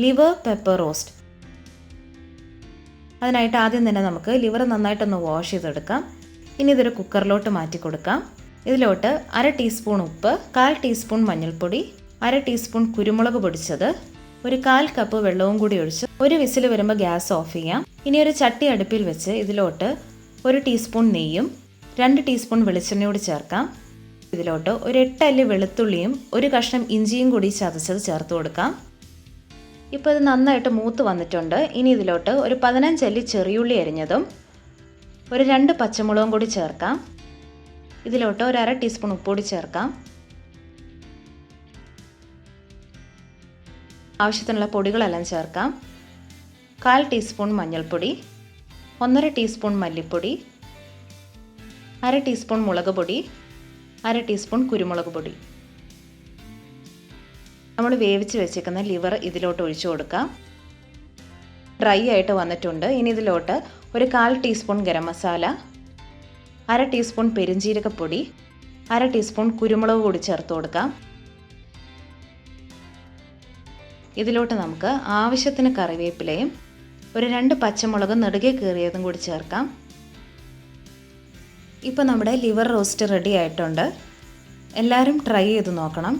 Liver pepper roast. അതിനായിട്ട് ആദ്യം തന്നെ നമുക്ക് ലിവർ നന്നായിട്ടൊന്ന് വാഷ് ചെയ്തെടുക്കാം. ഇനി ഇതൊരു കുക്കറിലോട്ട് മാറ്റി കൊടുക്കാം. ഇതിലോട്ട് അര ടീസ്പൂൺ ഉപ്പ് കാൽ ടീസ്പൂൺ മഞ്ഞൾപ്പൊടി അര ടീസ്പൂൺ കുരുമുളക് പൊടിച്ചത് ഒരു കാൽ കപ്പ് വെള്ളവും കൂടി ഒഴിച്ച് ഒരു വിസിൽ വരുമ്പോൾ ഗ്യാസ് ഓഫ് ചെയ്യാം. ഇനി ഒരു ചട്ടി അടുപ്പിൽ വെച്ച് ഇതിലോട്ട് ഒരു ടീസ്പൂൺ നെയ്യും രണ്ട് ടീസ്പൂൺ വെളിച്ചെണ്ണയോട് ചേർക്കാം. ഇതിലോട്ട് ഒരു എട്ടല്ലി വെളുത്തുള്ളിയും ഒരു കഷ്ണം ഇഞ്ചിയും കൂടി ചതച്ചത് ചേർത്ത് കൊടുക്കാം. ഇപ്പോൾ ഇത് നന്നായിട്ട് മൂത്ത് വന്നിട്ടുണ്ട്. ഇനി ഇതിലോട്ട് ഒരു പതിനഞ്ചല്ലി ചെറിയുള്ളി അരിഞ്ഞതും ഒരു രണ്ട് പച്ചമുളകും കൂടി ചേർക്കാം. ഇതിലോട്ട് ഒരു അര ടീസ്പൂൺ ഉപ്പുകൂടി ചേർക്കാം. ആവശ്യത്തിനുള്ള പൊടികളെല്ലാം ചേർക്കാം. കാൽ ടീസ്പൂൺ മഞ്ഞൾപ്പൊടി ഒന്നര ടീസ്പൂൺ മല്ലിപ്പൊടി അര ടീസ്പൂൺ മുളക് പൊടി അര ടീസ്പൂൺ കുരുമുളക് പൊടി. നമ്മൾ വേവിച്ച് വെച്ചേക്കുന്ന ലിവർ ഇതിലോട്ട് ഒഴിച്ചു കൊടുക്കാം. ഡ്രൈ ആയിട്ട് വന്നിട്ടുണ്ട്. ഇനി ഇതിലോട്ട് ഒരു കാൽ ടീസ്പൂൺ ഗരം മസാല അര ടീസ്പൂൺ പെരിഞ്ജീരകപ്പൊടി അര ടീസ്പൂൺ കുരുമുളക് കൂടി ചേർത്ത് കൊടുക്കാം. ഇതിലോട്ട് നമുക്ക് ആവശ്യത്തിന് കറിവേപ്പിലയും ഒരു രണ്ട് പച്ചമുളക് നെടുകെ കീറിയതും കൂടി ചേർക്കാം. ഇപ്പോൾ നമ്മുടെ ലിവർ റോസ്റ്റ് റെഡി ആയിട്ടുണ്ട്. എല്ലാവരും ട്രൈ ചെയ്ത് നോക്കണം.